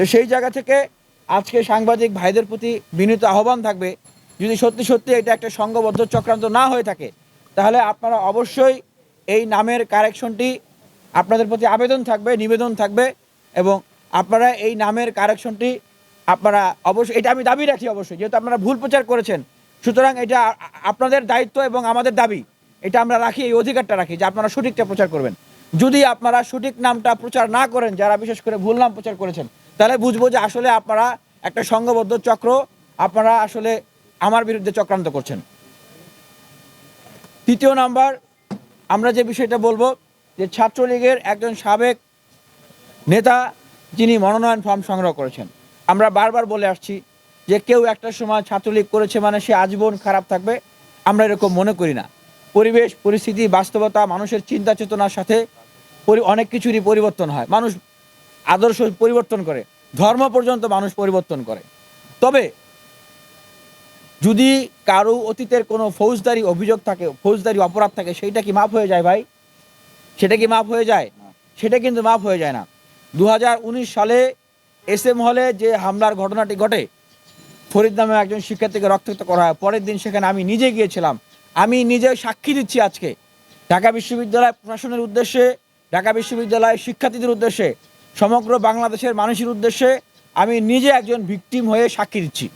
তো সেই জায়গা থেকে আজকে সাংবাদিক ভাইদের প্রতি বিনীত আহ্বান থাকবে, যদি সত্যি সত্যি এটা একটা সংঘবদ্ধ চক্রান্ত না হয়ে থাকে, তাহলে আপনারা অবশ্যই এই নামের কারেকশনটি আপনাদের প্রতি আবেদন থাকবে, নিবেদন থাকবে এবং আপনারা এই নামের কারেকশনটি আপনারা অবশ্যই, এটা আমি দাবি রাখি অবশ্যই, যেহেতু আপনারা ভুল প্রচার করেছেন, সুতরাং এটা আপনাদের দায়িত্ব এবং আমাদের দাবি, এটা আমরা রাখি, এই অধিকারটা রাখি যে আপনারা সঠিকটা প্রচার করবেন। যদি আপনারা সঠিক নামটা প্রচার না করেন, যারা বিশেষ করে ভুল নাম প্রচার করেছেন তাহলে বুঝব যে আসলে আপনারা একটা সংঘবদ্ধ চক্র, আপনারা আসলে আমার বিরুদ্ধে চক্রান্ত করছেন। তৃতীয় নাম্বার, আমরা যে বিষয়টা বলব যে ছাত্রলীগের একজন সাবেক নেতা যিনি মনোনয়ন ফর্ম সংগ্রহ করেছেন। আমরা বারবার বলে আসছি যে কেউ একটা সময় ছাত্রলীগ করেছে মানে সে আজীবন খারাপ থাকবে। আমরা এরকম মনে করি না। পরিবেশ, পরিস্থিতি, বাস্তবতা, মানুষের চিন্তা চেতনার সাথে অনেক কিছুরই পরিবর্তন হয়। মানুষ আদর্শ পরিবর্তন করে ধর্ম পর্যন্ত মানুষ পরিবর্তন করে। তবে যদি কারও অতীতের কোনো ফৌজদারি অভিযোগ থাকে ফৌজদারি অপরাধ থাকে সেইটা কি মাফ হয়ে যায় ভাই? সেটা কি মাফ হয়ে যায়? সেটা কিন্তু মাফ হয়ে যায় না। দু হাজার উনিশ সালে এস এম হলে যে হামলার ঘটনাটি ঘটে ফরিদ নামে একজন শিক্ষার্থীকে রক্তাক্ত করা হয়। পরের দিন সেখানে আমি নিজে গিয়েছিলাম। আমি নিজে সাক্ষী দিচ্ছি আজকে। ঢাকা বিশ্ববিদ্যালয় প্রশাসনের উদ্দেশ্যে ঢাকা বিশ্ববিদ্যালয়ের শিক্ষার্থীদের উদ্দেশ্যে সমগ্র বাংলাদেশের মানুষের উদ্দেশ্যে আমি নিজে একজন ভিকটিম হয়ে সাক্ষী দিচ্ছি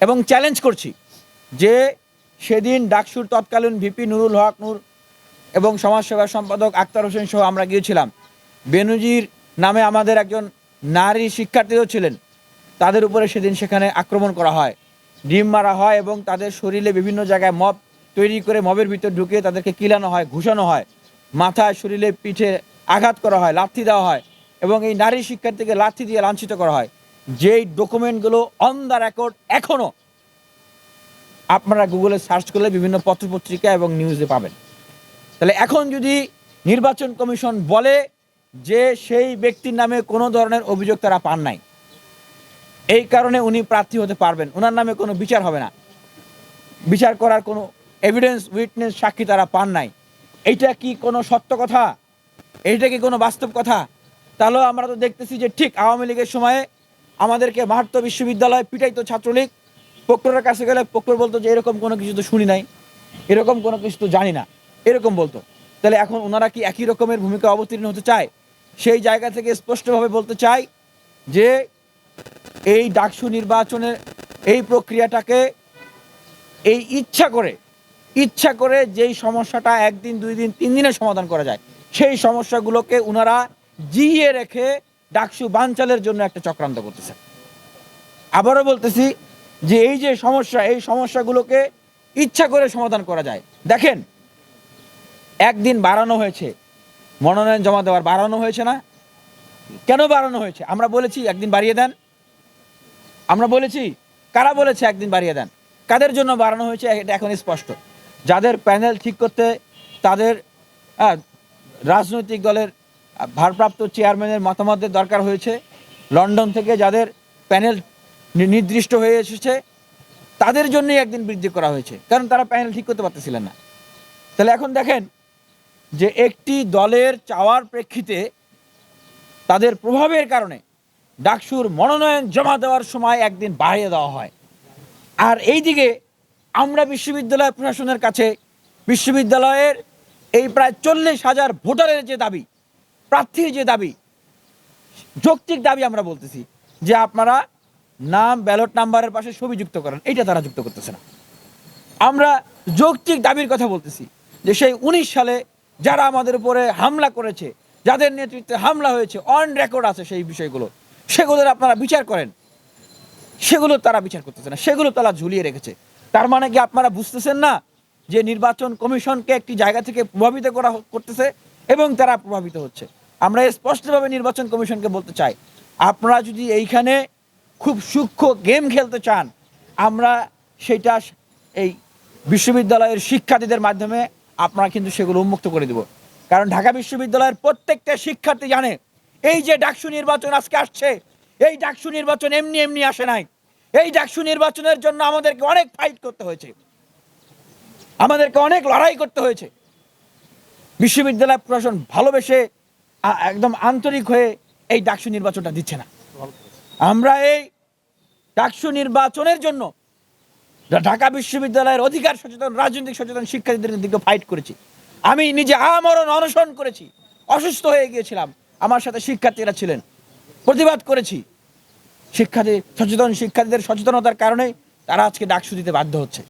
এবং চ্যালেঞ্জ করছি যে সেদিন ডাকসুর তৎকালীন ভিপি নুরুল হক নূর এবং সমাজসেবা সম্পাদক আক্তার হোসেন সহ আমরা গিয়েছিলাম। বেনুজির নামে আমাদের একজন নারী শিক্ষার্থীও ছিলেন। তাদের উপরে সেদিন সেখানে আক্রমণ করা হয়, ডিম মারা হয় এবং তাদের শরীরে বিভিন্ন জায়গায় মব তৈরি করে মবের ভিতর ঢুকিয়ে তাদেরকে কিলানো হয়, ঘুষানো হয়। মাথায়, শরীরে পিঠে আঘাত করা হয়, লাথি দেওয়া হয়। এবং এই নারী শিক্ষার্থীকে লাথি দিয়ে লাঞ্ছিত করা হয়। যেই ডকুমেন্টগুলো অন দ্য রেকর্ড এখনও আপনারা গুগলে সার্চ করলে বিভিন্ন পত্রপত্রিকা এবং নিউজে পাবেন। তাহলে এখন যদি নির্বাচন কমিশন বলে যে সেই ব্যক্তির নামে কোনো ধরনের অভিযোগ তারা পান নাই, এই কারণে উনি প্রার্থী হতে পারবেন ওনার নামে কোনো বিচার হবে না। বিচার করার কোনো এভিডেন্স উইটনেস সাক্ষী তারা পান নাই। এইটা কি কোনো সত্য কথা? এইটা কি কোনো বাস্তব কথা? তাহলেও আমরা তো দেখতেছি যে ঠিক আওয়ামী লীগের সময়ে আমাদেরকে মাহাত্ম বিশ্ববিদ্যালয় পিটাইতো ছাত্রলীগ। প্রক্টরের কাছে গেলে প্রক্টর বলতো যে, এরকম কোনো কিছু তো শুনি নাই। এরকম কোনো কিছু তো জানি না। এরকম বলতো। তাহলে এখন ওনারা কি একই রকমের ভূমিকা অবতীর্ণ হতে চায়? সেই জায়গা থেকে স্পষ্টভাবে বলতে চাই যে, এই ডাকসু নির্বাচনের এই প্রক্রিয়াটাকে এই ইচ্ছা করে ইচ্ছা করে যেই সমস্যাটা একদিন, দুই দিন, তিন দিনে সমাধান করা যায়, সেই সমস্যাগুলোকে ওনারা জিইয়ে রেখে ডাকসু বানচালের জন্য একটা চক্রান্ত করতেছে। আবারও বলতেছি যে এই যে সমস্যা, এই সমস্যাগুলোকে ইচ্ছা করে সমাধান করা যায়। দেখেন, একদিন বাড়ানো হয়েছে, মনোনয়ন জমা দেওয়ার বাড়ানো হয়েছে না? কেন বাড়ানো হয়েছে? আমরা বলেছি একদিন বাড়িয়ে দেন। আমরা বলেছি, কারা বলেছে একদিন বাড়িয়ে দেন? কাদের জন্য বাড়ানো হয়েছে? এটা এখন স্পষ্ট। যাদের প্যানেল ঠিক করতে, তাদের রাজনৈতিক দলের ভারপ্রাপ্ত চেয়ারম্যানের মতামতের দরকার হয়েছে। লন্ডন থেকে যাদের প্যানেল নির্দিষ্ট হয়ে এসেছে, তাদের জন্যই একদিন বৃদ্ধি করা হয়েছে, কারণ তারা প্যানেল ঠিক করতে পারতেছিলেন না। তাহলে এখন দেখেন যে একটি দলের চাওয়ার প্রেক্ষিতে তাদের প্রভাবের কারণে ডাকসুর মনোনয়ন জমা দেওয়ার সময় একদিন বাড়িয়ে দেওয়া হয়। আর এইদিকে আমরা বিশ্ববিদ্যালয় প্রশাসনের কাছে, বিশ্ববিদ্যালয়ের এই প্রায় চল্লিশ হাজার ভোটারের যে দাবি প্রার্থীর যে দাবি, যৌক্তিক দাবি আমরা বলতেছি যে আপনারা নাম, ব্যালট নাম্বারের পাশে ছবি যুক্ত করেন, এটা তারা যুক্ত করতেছে না। আমরা যৌক্তিক দাবির কথা বলতেছি যে সেই উনিশ সালে যারা আমাদের উপরে হামলা করেছে, যাদের নেতৃত্বে হামলা হয়েছে অন রেকর্ড আছে সেই বিষয়গুলো, সেগুলোর আপনারা বিচার করেন। সেগুলো তারা বিচার করতেছে না, সেগুলো তারা ঝুলিয়ে রেখেছে। তার মানে কি আপনারা বুঝতেছেন না যে নির্বাচন কমিশনকে একটি জায়গা থেকে প্রভাবিত করা করতেছে এবং তারা প্রভাবিত হচ্ছে? আমরা স্পষ্টভাবে নির্বাচন কমিশনকে বলতে চাই, আপনারা যদি এইখানে খুব সূক্ষ্ম গেম খেলতে চান, আমরা সেটা এই বিশ্ববিদ্যালয়ের শিক্ষার্থীদের মাধ্যমে আপনারা কিন্তু সেগুলো উন্মুক্ত করে দেব। কারণ ঢাকা বিশ্ববিদ্যালয়ের প্রত্যেকটা শিক্ষার্থী জানে, এই যে ডাকসু নির্বাচন আজকে আসছে, এই ডাকসু নির্বাচন এমনি এমনি আসে নাই। এই ডাকসু নির্বাচনের জন্য আমাদেরকে অনেক ফাইট করতে হয়েছে। আমাদেরকে অনেক লড়াই করতে হয়েছে। বিশ্ববিদ্যালয় প্রশাসন ভালোবেসে একদম আন্তরিক হয়ে এই ডাকসু নির্বাচনটা দিচ্ছে না। আমরা এই ডাকসু নির্বাচনের জন্য ঢাকা বিশ্ববিদ্যালয়ের অধিকার সচেতন, রাজনৈতিক সচেতন শিক্ষার্থীদের দিকে ফাইট করেছি। আমি নিজে আমরণ অনশন করেছি। অসুস্থ হয়ে গিয়েছিলাম। আমার সাথে শিক্ষার্থীরা ছিলেন। প্রতিবাদ করেছি। শিক্ষার্থী সচেতন শিক্ষার্থীদের সচেতনতার কারণে তারা আজকে ডাকসু দিতে বাধ্য হচ্ছে।